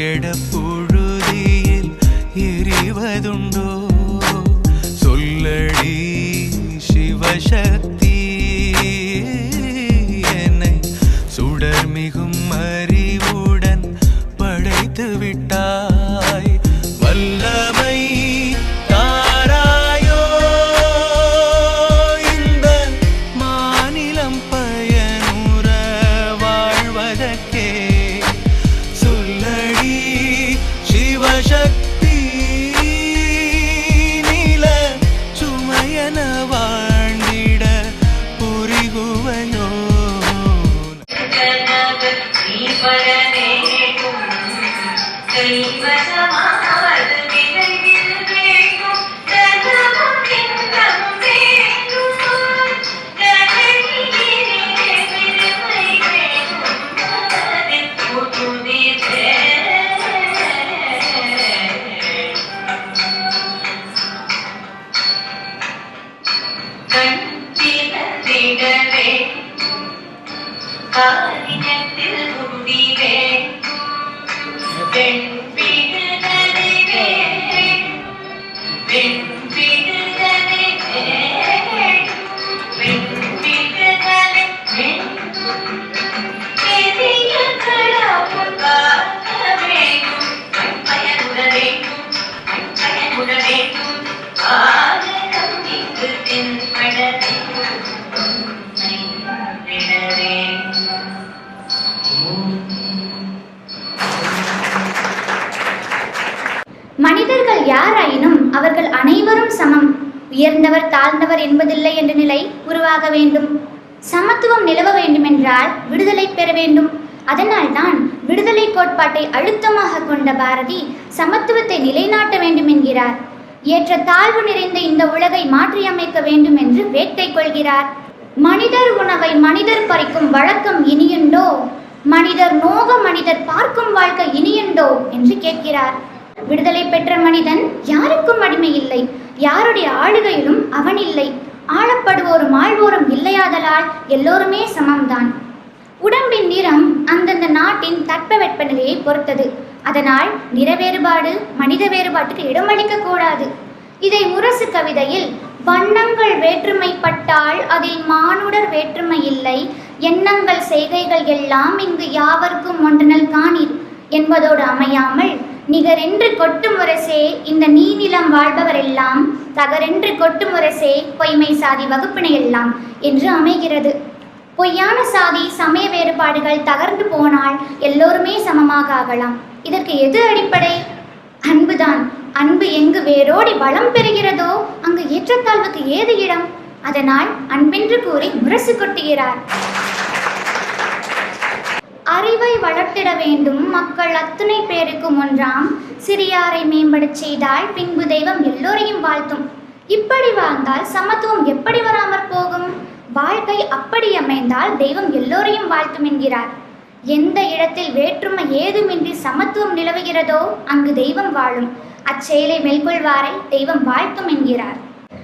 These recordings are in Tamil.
நலங்கெட புழுதியில் எறிவதுண்டோ சொல்லடி சிவசக்தி விடவே. வேண்டும் காரினத்தில் பெண் யாராயினும் அவர்கள் அனைவரும் சமம். உயர்ந்தவர் தாழ்ந்தவர் என்பதில்லை என்ற நிலை உருவாக வேண்டும். சமத்துவம் நிலவ வேண்டுமென்றால் விடுதலை பெற வேண்டும். அதனால்தான் விடுதலை கோட்பாட்டை அழுத்தமாக கொண்ட பாரதி சமத்துவத்தை நிலைநாட்ட வேண்டும் என்கிறார் ஏற்ற தாழ்வு நிறைந்த இந்த உலகை மாற்றியமைக்க வேண்டும் என்று வேட்டை கொள்கிறார். மனிதர் உணவை மனிதர் பறிக்கும் வழக்கம் இனியுண்டோ? மனிதர் நோக மனிதர் பார்க்கும் வாழ்க்கை இனியுண்டோ? என்று கேட்கிறார். விடுதலை பெற்ற மனிதன் யாருக்கும் அடிமை இல்லை. யாருடைய ஆளுகையிலும் அவன் இல்லை. ஆளப்படுவோரும் ஆழ்வோரும் இல்லையாதலால் எல்லோருமே சமம்தான். உடம்பின் நிறம் அந்தந்த நாட்டின் தட்பவெட்ப நிலையை பொறுத்தது. அதனால் நிற வேறுபாடு மனித வேறுபாட்டுக்கு இடமளிக்க கூடாது. இதை முரசு கவிதையில் வண்ணங்கள் வேற்றுமைப்பட்டால் அதில் மானுடர் வேற்றுமை இல்லை. எண்ணங்கள் செய்கைகள் எல்லாம் இங்கு யாவர்க்கும் ஒன்றனல் காணீர் என்பதோடு அமையாமல் நிகரென்று கொட்டு முரசே இந்த நீநிலம் வாழ்பவரெல்லாம் தகரென்று கொட்டு முரசே பொய்மை சாதி வகுப்பினை எல்லாம் என்று அமைகிறது. பொய்யான சாதி சமய வேறுபாடுகள் தகர்ந்து போனால் எல்லோருமே சமமாக ஆகலாம். இதற்கு எது அடிப்படை? அன்புதான். அன்பு எங்கு வேரோடி வளம் பெறுகிறதோ அங்கு ஏற்றத்தாழ்வுக்கு ஏது இடம்? அதனால் அன்பென்று கூறி முரசு கொட்டுகிறார். அறிவை வளர்த்திட வேண்டும். மக்கள் அத்துணை பேருக்கும் ஒன்றாம். சிறியாரை மேம்படச் செய்தால் பின்பு தெய்வம் எல்லோரையும் வாழ்த்தும். இப்படி வாழ்ந்தால் சமத்துவம் எப்படி வராமற் போகும்? வாழ்க்கை அப்படி அமைந்தால் தெய்வம் எல்லோரையும் வாழ்த்தும் என்கிறார். எந்த இடத்தில் வேற்றுமை ஏதுமின்றி சமத்துவம் நிலவுகிறதோ அங்கு தெய்வம் வாழும். அச்செயலை மேற்கொள்வாரை தெய்வம் வாழ்த்தும் என்கிறார்.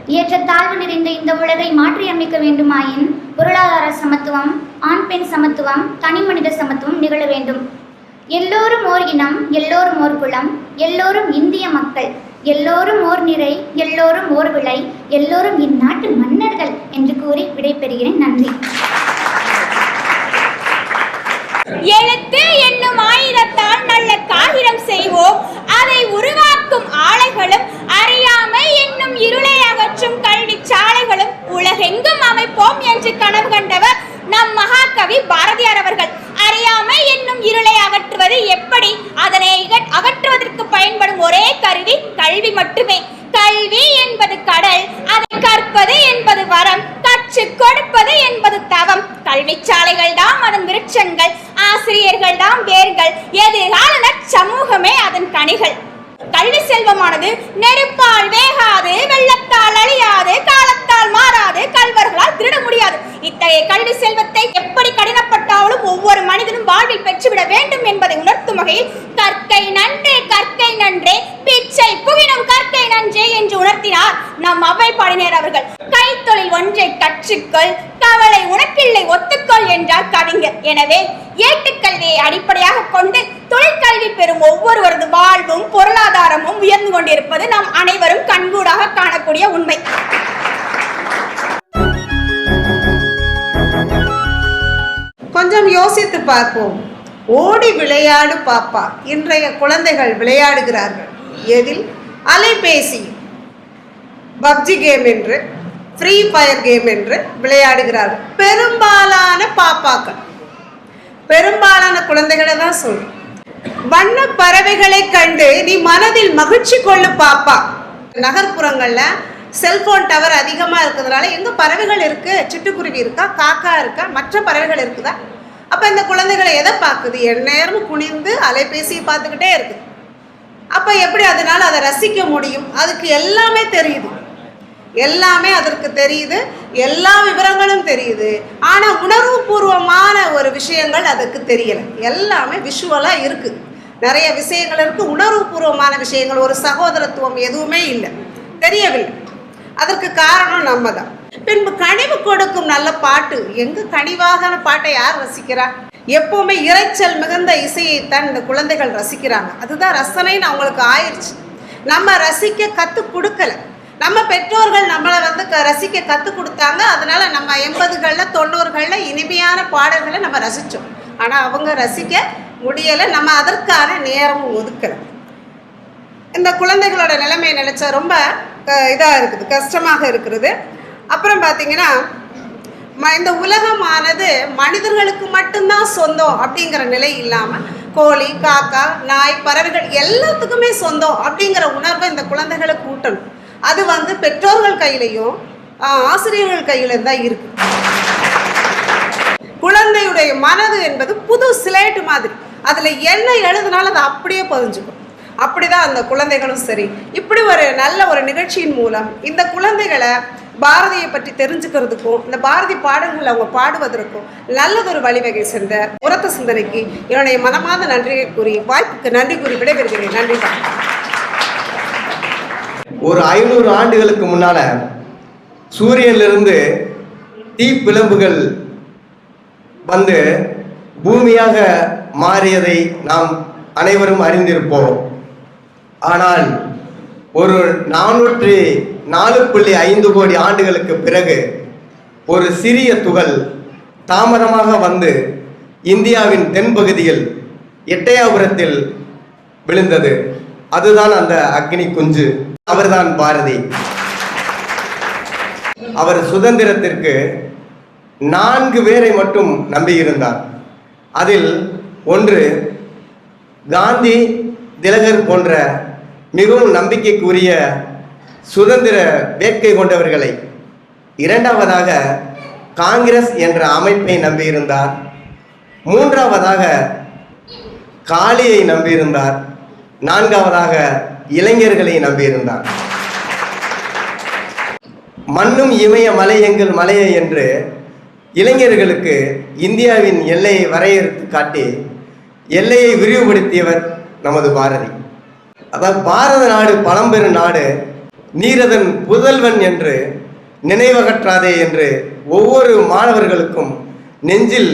ஏற்ற தாழ்வு நிறைந்த இந்த உலகை மாற்றியமைக்க வேண்டுமாயின் பொருளாதார சமத்துவம் ஆண் பெண் சமத்துவம் தனிமனித சமத்துவம் நிகழ வேண்டும். எல்லோரும் ஓர் இனம் எல்லோரும் ஓர் குலம் எல்லோரும் இந்திய மக்கள் எல்லோரும் ஓர் நிறை எல்லோரும் ஓர் விலை எல்லோரும் இந்நாட்டு மன்னர்கள் என்று கூறி விடைபெறுகிறேன். நன்றி. எழுத்து என்னும் ஆயுதத்தால் நல்ல காகிதம் செய்வோம். அதை உருவாக்கும் ஆலைகளும் அறியாமை என்னும் இருளை அகற்றும் சாலைகளும் உலகெங்கும் அமைப்போம் என்று கனவு கண்டவர் நம் மகாகவி பாரதியார் அவர்கள். அறியாமை என்னும் இருளை அகற்றுவது எப்படி? அதனை அகற்றுவதற்கு பயன்படும் ஒரே கருவி கல்வி மட்டுமே. கல்வி என்பது கடல் அதை கற்பது என்பது வரம் கற்று கொடுப்பது என்பது தவம். கல்வி சாலைகள் தான் அதன் விருட்சங்கள் ஆசிரியர்கள் தான் வேர்கள் எதிர்கால சமூகமே அதன் கனிகள். கல்வி செல்வமானது நெருப்பால் வேகாது வெள்ள கல்வி செல்வத்தை எப்படி கடினப்பட்டாலும் ஒவ்வொரு மனிதனும் வாழ்வில் பெற்றுவிட வேண்டும் என்பதை உணர்த்தும் வகையில் கற்கை நன்றே கற்கை நன்றே பிச்சை புகினம் கற்கை நன்றே என்று உணர்த்தினார் நம் அவை பாடினர் அவர்கள். கைத்தொழில் ஒன்றை கற்றுக்கொள் கவலை உனக்கில்லை ஒத்துக்கொள் என்றார் கவிஞர். எனவே ஏட்டுக்கல்வியை அடிப்படையாக கொண்டு தொழிற்கல்வி பெறும் ஒவ்வொருவரது வாழ்வும் பொருளாதாரமும் உயர்ந்து கொண்டிருப்பது நாம் அனைவரும் கண்கூடாக காணக்கூடிய உண்மை. யோசித்து பார்ப்போம். ஓடி விளையாடு பாப்பா. இன்றைய குழந்தைகள் விளையாடுகிறார்கள். எதில்? அலைபேசி. பப்ஜி கேம் என்று ஃப்ரீ ஃபயர் கேம் என்று விளையாடுகிறார்கள். பெரும்பாலான பாப்பாக்கள். பெரும்பாலான குழந்தைகளை தான் சொல்லும் வண்ண பறவைகளை கண்டு நீ மனதில் மகிழ்ச்சி கொள்ளு பாப்பா. நகர்ப்புறங்கள்ல செல்போன் டவர் அதிகமாக இருக்கிறதுனால எங்கே பறவைகள் இருக்குது சிட்டுக்குருவி இருக்கா? காக்கா இருக்கா? மற்ற பறவைகள் இருக்குதா? அப்போ இந்த குழந்தைகளை எதை பார்க்குது? எந்நேரமும் குனிந்து அலைபேசியை பார்த்துக்கிட்டே இருக்குது. அப்போ எப்படி அதனால் அதை ரசிக்க முடியும்? அதுக்கு எல்லாமே தெரியுது. எல்லாமே அதற்கு தெரியுது. எல்லா விவரங்களும் தெரியுது. ஆனால் உணர்வுபூர்வமான ஒரு விஷயங்கள் அதுக்கு தெரியலை. எல்லாமே விஷுவலாக இருக்குது நிறைய விஷயங்கள் இருக்குது உணர்வுபூர்வமான விஷயங்கள். ஒரு சகோதரத்துவம் எதுவுமே இல்லை. தெரியவில்லை. அதற்கு காரணம் நம்ம தான் பின்பு கனிவு கொடுக்கும் நல்ல பாட்டு. எங்கு கனிவாக பாட்டை யார் ரசிக்கிறா? எப்பவுமே இரைச்சல் மிகுந்த இசையைத்தான் இந்த குழந்தைகள் ரசிக்கிறாங்க. அதுதான் ரசனைன்னு அவங்களுக்கு ஆயிடுச்சு நம்ம ரசிக்க கத்து கொடுக்கல. நம்ம பெற்றோர்கள் நம்மளை வந்து க- ரசிக்க கத்து கொடுத்தாங்க. அதனால நம்ம எண்பதுகளில் தொண்ணூறுகளில் இனிமையான பாடல்களை நம்ம ரசித்தோம் ஆனால் அவங்க ரசிக்க முடியலை. நம்ம அதற்கான நேரமும் ஒதுக்கலை. இந்த குழந்தைகளோட நிலைமையை நினைச்சா ரொம்ப இதாக இருக்குது. கஷ்டமாக இருக்கிறது அப்புறம் பார்த்தீங்கன்னா ம- இந்த உலகமானது மனிதர்களுக்கு மட்டும்தான் சொந்தம் அப்படிங்கிற நிலை இல்லாமல் கோழி காக்கா நாய் பறவைகள் எல்லாத்துக்குமே சொந்தம் அப்படிங்கிற உணர்வை இந்த குழந்தைகளுக்கு ஊட்டணும். அது வந்து பெற்றோர்கள் கையிலையும் ஆசிரியர்கள் கையிலும் தான் இருக்கு. குழந்தையுடைய மனது என்பது புது சிலேட்டு மாதிரி. அதில் என்ன எழுதுனாலும் அது அப்படியே பதிஞ்சுக்கும். அப்படிதான் அந்த குழந்தைகளும் சரி. இப்படி ஒரு நல்ல ஒரு நிகழ்ச்சியின் மூலம் இந்த குழந்தைகளை பாரதியை பற்றி தெரிஞ்சுக்கிறதுக்கும் இந்த பாரதி பாடல்கள் அவங்க பாடுவதற்கும் நல்லதொரு வழிவகை சென்ற உரத்த சிந்தனைக்கு என்னுடைய மனமார்ந்த நன்றியை கூறி வாய்ப்புக்கு நன்றி கூறி விடைபெறுகிறேன். நன்றி ஒரு ஐநூறு ஆண்டுகளுக்கு முன்னால சூரியனிலிருந்து தீப்பிழம்புகள் வந்து பூமியாக மாறியதை நாம் அனைவரும் அறிந்திருப்போம். ஆனால் ஒரு நானூற்றி நாலு புள்ளி ஐந்து கோடி ஆண்டுகளுக்கு பிறகு ஒரு சிறிய துகள் தாமதமாக வந்து இந்தியாவின் தென்பகுதியில் எட்டையாபுரத்தில் விழுந்தது. அதுதான் அந்த அக்னி குஞ்சு. அவர்தான் பாரதி. அவர் சுதந்திரத்திற்கு நான்கு பேரை மட்டும் நம்பியிருந்தார். அதில் ஒன்று காந்தி திலகர் போன்ற மிகவும் நம்பிக்கைக்குரிய சுதந்திர வேட்கை கொண்டவர்களை இரண்டாவதாக காங்கிரஸ் என்ற அமைப்பை நம்பியிருந்தார். மூன்றாவதாக காளியை நம்பியிருந்தார். நான்காவதாக இளைஞர்களை நம்பியிருந்தார். மண்ணும் இமய மலை எங்கள் மலையே என்று இளைஞர்களுக்கு இந்தியாவின் எல்லையை வரையறுத்து காட்டி எல்லையை விரிவுபடுத்தியவர் நமது பாரதி. அதாவது பாரத நாடு பழம்பெரும் நாடு நீரதன் புதல்வன் என்று நினைவகற்றாதே என்று ஒவ்வொரு மாணவர்களுக்கும் நெஞ்சில்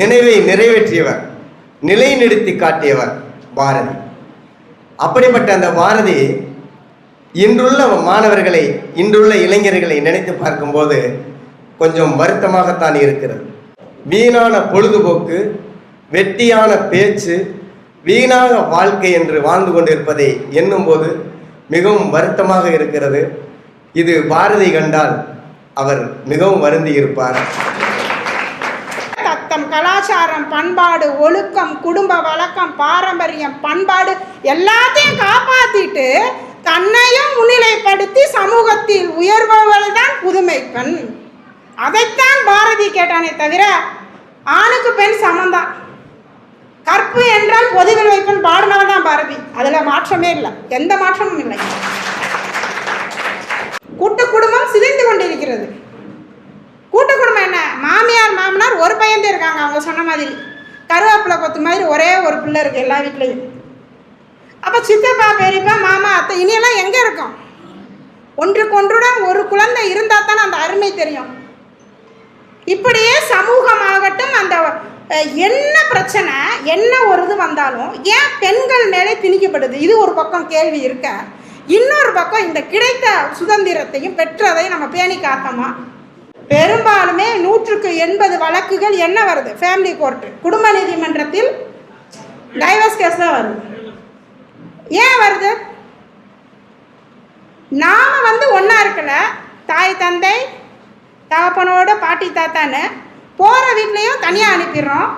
நினைவை நிறைவேற்றியவர் நிலைநிறுத்தி காட்டியவர் பாரதி. அப்படிப்பட்ட அந்த பாரதி இன்றுள்ள மாணவர்களை இன்றுள்ள இளைஞர்களை நினைத்து பார்க்கும்போது கொஞ்சம் வருத்தமாகத்தான் இருக்கிறது. வீணான பொழுதுபோக்கு வெட்டியான பேச்சு வீணாக வாழ்க்கை என்று வாழ்ந்து கொண்டிருப்பதை எண்ணும்போது மிகவும் வருத்தமாக இருக்கிறது. இது பாரதி கண்டால் அவர் மிகவும் வருந்தி இருப்பார். தத்தம் கலாச்சாரம் பண்பாடு ஒழுக்கம் குடும்ப வழக்கம் பாரம்பரியம் பண்பாடு எல்லாத்தையும் காப்பாத்திட்டு தன்னையும் முன்னிலைப்படுத்தி சமூகத்தில் உயர்பவள் தான் புதுமை பெண். அதைத்தான் பாரதி கேட்டானே தவிர ஆணுக்கு பெண் சமந்தான் கற்பு என்றால் பொதுவில் வைப்பன் பாடினவன் தான் பாரதி. அதில் மாற்றமே இல்லை. எந்த மாற்றமும் இல்லை. கூட்டு குடும்பம் சிதைந்து கொண்டிருக்கிறது. கூட்டு குடும்பம் என்ன? மாமியார் மாமனார் ஒரு பையன் இருக்காங்க. அவங்க சொன்ன மாதிரி. கருவேப்பிலை கொத்து மாதிரி ஒரே ஒரு பிள்ளை இருக்கு எல்லா வீட்லேயும். அப்போ சித்தப்பா பெரியப்பா மாமா அத்தை இனியெல்லாம் எங்கே இருக்கும்? ஒன்றுக்கொன்றுடன் ஒரு குழந்தை இருந்தால் தானே அந்த அருமை தெரியும். இப்படியே சமூகமாகட்டும் அந்த என்ன பிரச்சனை? என்ன ஒரு இது வந்தாலும் ஏன் பெண்கள் மேலே திணிக்கப்படுது? இது ஒரு பக்கம் கேள்வி இருக்க. இன்னொரு பக்கம் இந்த கிடைத்த சுதந்திரத்தையும் பெற்றதையும் நம்ம பேணி காத்தோமா? பெரும்பாலுமே நூற்றுக்கு எண்பது வழக்குகள் என்ன வருது? ஃபேமிலி கோர்ட்டு குடும்ப நீதிமன்றத்தில் டைவர்ஸ் கேஸ் தான் வருது. ஏன் வருது? நாம் வந்து ஒன்றா இருக்கல. தாய் தந்தை தகப்பனோட பாட்டி தாத்தான்னு போகிற வீட்லேயும் தனியாக அனுப்பிடுறோம்.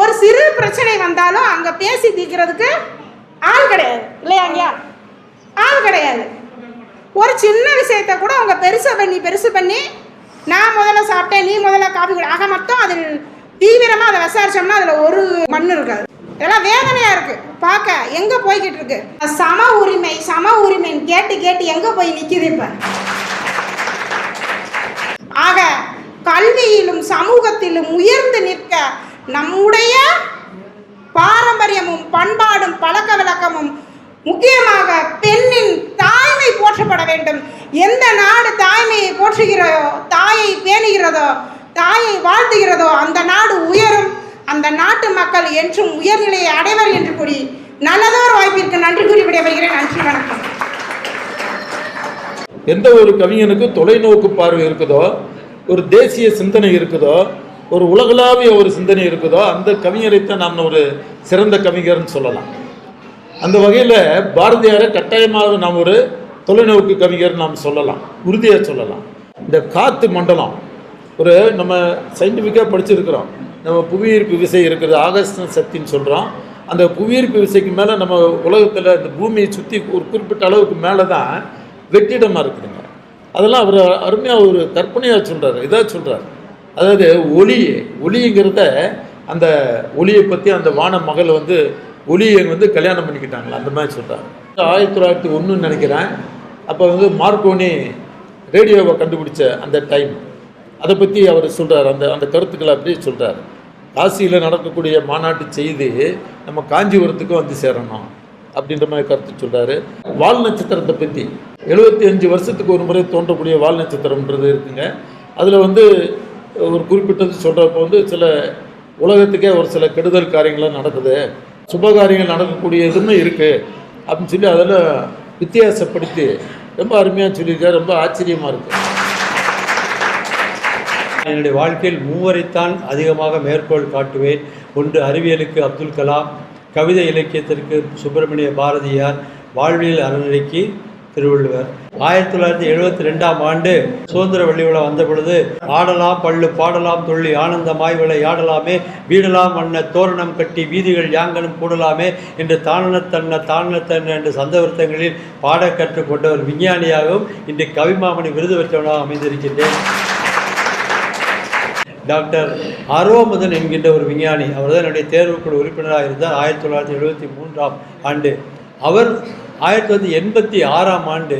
ஒரு சிறு பிரச்சனை வந்தாலும் அங்கே பேசி தீர்க்கிறதுக்கு ஆள் கிடையாது. இல்லையாங்கயா ஆள் கிடையாது. ஒரு சின்ன விஷயத்த கூட அவங்க பெருசு பண்ணி பெருசு பண்ணி நான் முதல்ல சாப்பிட்டேன் நீ முதல்ல காஃபி குடி. ஆக மொத்தம் அதில் தீவிரமாக அதை விசாரிச்சோம்னா அதில் ஒரு மண் இருக்காது. இதெல்லாம் வேதனையாக இருக்குது பார்க்க எங்கே போய்கிட்டு இருக்கு? சம உரிமை சம உரிமைன்னு கேட்டு கேட்டு எங்கே போய் நிற்கிது இப்போ? ஆக கல்வியிலும் சமூகத்திலும் உயர்ந்து நிற்க நம்முடைய பாரம்பரியமும் பண்பாடும் பழக்க வழக்கமும் முக்கியமாக பெண்ணின் தாய்மை போற்றப்பட வேண்டும். எந்த நாடு தாய்மையை போற்றுகிறதோ தாயை பேணுகிறதோ தாயை வாழ்த்துகிறதோ அந்த நாடு உயரும். அந்த நாட்டு மக்கள் என்றும் உயர்நிலையை அடைவர் என்று கூறி நல்லதோர் வாய்ப்பிற்கு நன்றி கூறி விடைபெறுகிறேன். நன்றி வணக்கம். எந்த ஒரு கவிஞனுக்கு தொலைநோக்கு பார்வை இருக்குதோ ஒரு தேசிய சிந்தனை இருக்குதோ ஒரு உலகளாவிய ஒரு சிந்தனை இருக்குதோ அந்த கவிஞரைத்தான் நாம் ஒரு சிறந்த கவிஞர்னு சொல்லலாம். அந்த வகையில் பாரதியாரை கட்டாயமாக நாம் ஒரு தொலைநோக்கு கவிஞர் நாம் சொல்லலாம். உறுதியாக சொல்லலாம். இந்த காற்று மண்டலம் ஒரு நம்ம சயின்டிஃபிக்காக படிச்சிருக்கிறோம். நம்ம புவியீர்ப்பு விசை இருக்கிறது ஆகஸ்ட் சக்தின்னு சொல்கிறோம் அந்த புவியீர்ப்பு விசைக்கு மேலே நம்ம உலகத்தில் இந்த பூமியை சுற்றி ஒரு குறிப்பிட்ட அளவுக்கு மேலே தான் வெற்றிடமாக இருக்குதுங்க. அதெல்லாம் அவர் அருமையாக ஒரு கற்பனையாக சொல்கிறார் இதாக சொல்கிறார் அதாவது ஒளி ஒளிங்கிறத அந்த ஒளியை பற்றி அந்த வான மகள் வந்து ஒளியை வந்து கல்யாணம் பண்ணிக்கிட்டாங்களா அந்த மாதிரி சொல்கிறார் ஆயிரத்தி தொள்ளாயிரத்தி ஒன்றுன்னு நினைக்கிறேன். அப்போ வந்து மார்க்கோனி ரேடியோவை கண்டுபிடிச்ச அந்த டைம். அதை பற்றி அவர் சொல்கிறார் அந்த அந்த கருத்துக்களை அப்படியே சொல்கிறார் காசியில் நடக்கக்கூடிய மாநாட்டு செய்தி நம்ம காஞ்சிபுரத்துக்கும் வந்து சேரணும். அப்படின்ற மாதிரி கருத்து சொல்கிறாரு வால் நட்சத்திரத்தை பற்றி எழுபத்தி அஞ்சு வருஷத்துக்கு ஒரு முறை தோன்றக்கூடிய வால் நட்சத்திரம்ன்றது இருக்குங்க. அதில் வந்து ஒரு குறிப்பிட்டது சொல்கிறப்ப வந்து சில உலகத்துக்கே ஒரு சில கெடுதல் காரியங்கள்லாம் நடக்குது. சுப காரியங்கள் நடக்கக்கூடிய இதுன்னு இருக்குது அப்படின்னு சொல்லி அதில் வித்தியாசப்படுத்தி ரொம்ப அருமையாக சொல்லியிருக்காரு. ரொம்ப ஆச்சரியமாக இருக்குது என்னுடைய வாழ்க்கையில் மூவரைத்தான் அதிகமாக மேற்கோள் காட்டுவேன். ஒன்று அறிவியலுக்கு அப்துல் கலாம் கவிதை இலக்கியத்திற்கு சுப்பிரமணிய பாரதியார் வாழ்வியல் அறநிலைக்கு திருவள்ளுவர். ஆயிரத்தி தொள்ளாயிரத்தி எழுபத்தி ரெண்டாம் ஆண்டு சுதந்திர வெள்ளி விழா வந்த பொழுது ஆடலாம் பள்ளு பாடலாம் தொள்ளி ஆனந்தமாய் விளையாடலாமே வீடலாம் வண்ண தோரணம் கட்டி வீதிகள் யாங்கனும் கூடலாமே என்று தானனத்தன்ன தானனத்தன்ன என்று சந்தவர்த்தங்களில் பாட கற்றுக்கொண்ட ஒரு விஞ்ஞானியாகவும் இன்று கவிமாமணி விருது பெற்றவனாக அமைந்திருக்கின்றேன். டாக்டர் அரோமுதன் என்கின்ற ஒரு விஞ்ஞானி அவர் தான் என்னுடைய தேர்வுக்குழு உறுப்பினராக இருந்தார் ஆயிரத்தி தொள்ளாயிரத்தி எழுபத்தி மூன்றாம் ஆண்டு. அவர் ஆயிரத்தி தொள்ளாயிரத்தி எண்பத்தி ஆறாம் ஆண்டு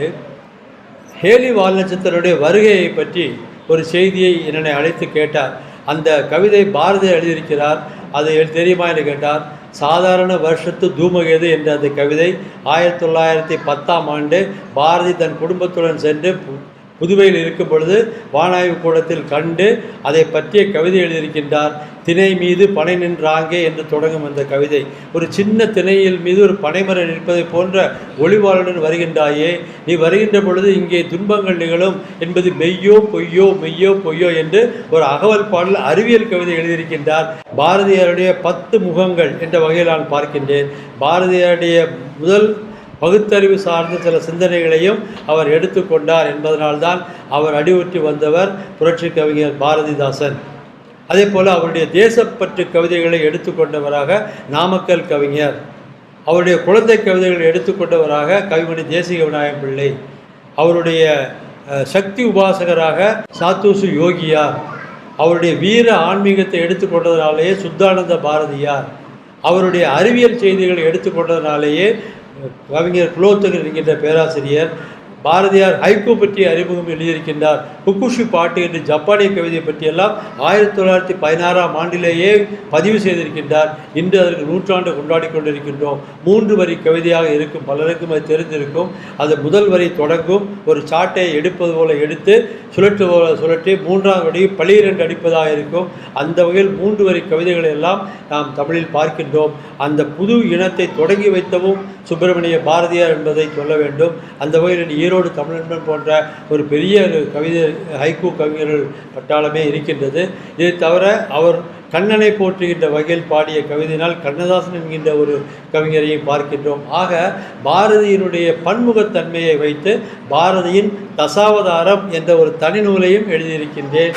ஹேலி வால் நட்சத்திரனுடைய வருகையை பற்றி ஒரு செய்தியை என்னை அழைத்து கேட்டார். அந்த கவிதை பாரதி எழுதியிருக்கிறார். அது தெரியுமா என்று கேட்டார். சாதாரண வருஷத்து தூமகேது என்ற அந்த கவிதை ஆயிரத்தி தொள்ளாயிரத்தி பத்தாம் ஆண்டு பாரதி தன் குடும்பத்துடன் சென்று புதுவையில் இருக்கும் பொழுது வானாய்வு கூடத்தில் கண்டு அதை பற்றிய கவிதை எழுதியிருக்கின்றார். திணை மீது பனை நின்றாங்கே என்று தொடங்கும் அந்த கவிதை. ஒரு சின்ன திணையில் மீது ஒரு பனைமரம் நிற்பதை போன்ற ஒளிவாளுடன் வருகின்றாயே. நீ வருகின்ற பொழுது இங்கே துன்பங்கள் நிகழும் என்பது மெய்யோ பொய்யோ மெய்யோ பொய்யோ என்று ஒரு அகவல் பாடல் அறிவியல் கவிதை எழுதியிருக்கின்றார். பாரதியாருடைய பத்து முகங்கள் என்ற வகையில் நான் பார்க்கின்றேன். பாரதியாருடைய முதல் பகுத்தறிவு சார்ந்த சில சிந்தனைகளையும் அவர் எடுத்துக்கொண்டார் என்பதனால்தான் அவர் அடிவுற்றி வந்தவர் புரட்சி கவிஞர் பாரதிதாசன். அதே போல் அவருடைய தேசப்பற்று கவிதைகளை எடுத்துக்கொண்டவராக நாமக்கல் கவிஞர். அவருடைய குழந்தை கவிதைகளை எடுத்துக்கொண்டவராக கவிமணி தேசிக விநாயகம் பிள்ளை. அவருடைய சக்தி உபாசகராக சாத்தூசு யோகியார். அவருடைய வீர ஆன்மீகத்தை எடுத்துக்கொண்டதனாலேயே சுத்தானந்த பாரதியார். அவருடைய அறிவியல் செய்திகளை எடுத்துக்கொண்டதனாலேயே கவிஞர் குலோத்துகர் என்கின்ற பேராசிரியர் பாரதியார் ஹைகோ பற்றி அறிமுகம் எழுதியிருக்கின்றார். குக்குஷி பாட்டு என்று ஜப்பானிய கவிதை பற்றியெல்லாம் ஆயிரத்தி தொள்ளாயிரத்தி பதினாறாம் ஆண்டிலேயே பதிவு செய்திருக்கின்றார். இன்று அதற்கு நூற்றாண்டு கொண்டாடி கொண்டிருக்கின்றோம். மூன்று வரி கவிதையாக இருக்கும் பலருக்கும் அது தெரிந்திருக்கும். அது முதல் வரி தொடங்கும் ஒரு சாட்டை எடுப்பது போல எடுத்து சுழற்று போல சுழற்றி மூன்றாம் வரி பளிரென்று அடிப்பதாக இருக்கும். அந்த வகையில் மூன்று வரி கவிதைகளை எல்லாம் நாம் தமிழில் பார்க்கின்றோம். அந்த புது இனத்தை தொடங்கி வைத்தவும் சுப்பிரமணிய பாரதியார் என்பதை சொல்ல வேண்டும். அந்த வகையில் ஈரோடு தமிழன்பன் போன்ற ஒரு பெரிய கவிதை ஹைக்கூ கவிஞர்கள் பட்டாளமே இருக்கின்றது. இதை தவிர அவர் கண்ணனை போற்றுகின்ற வகையில் பாடிய கவிதையினால் கண்ணதாசன் என்கின்ற ஒரு கவிஞரையும் பார்க்கின்றோம். ஆக பாரதியினுடைய பன்முகத்தன்மையை வைத்து பாரதியின் தசாவதாரம் என்ற ஒரு தனி நூலையும் எழுதியிருக்கின்றேன்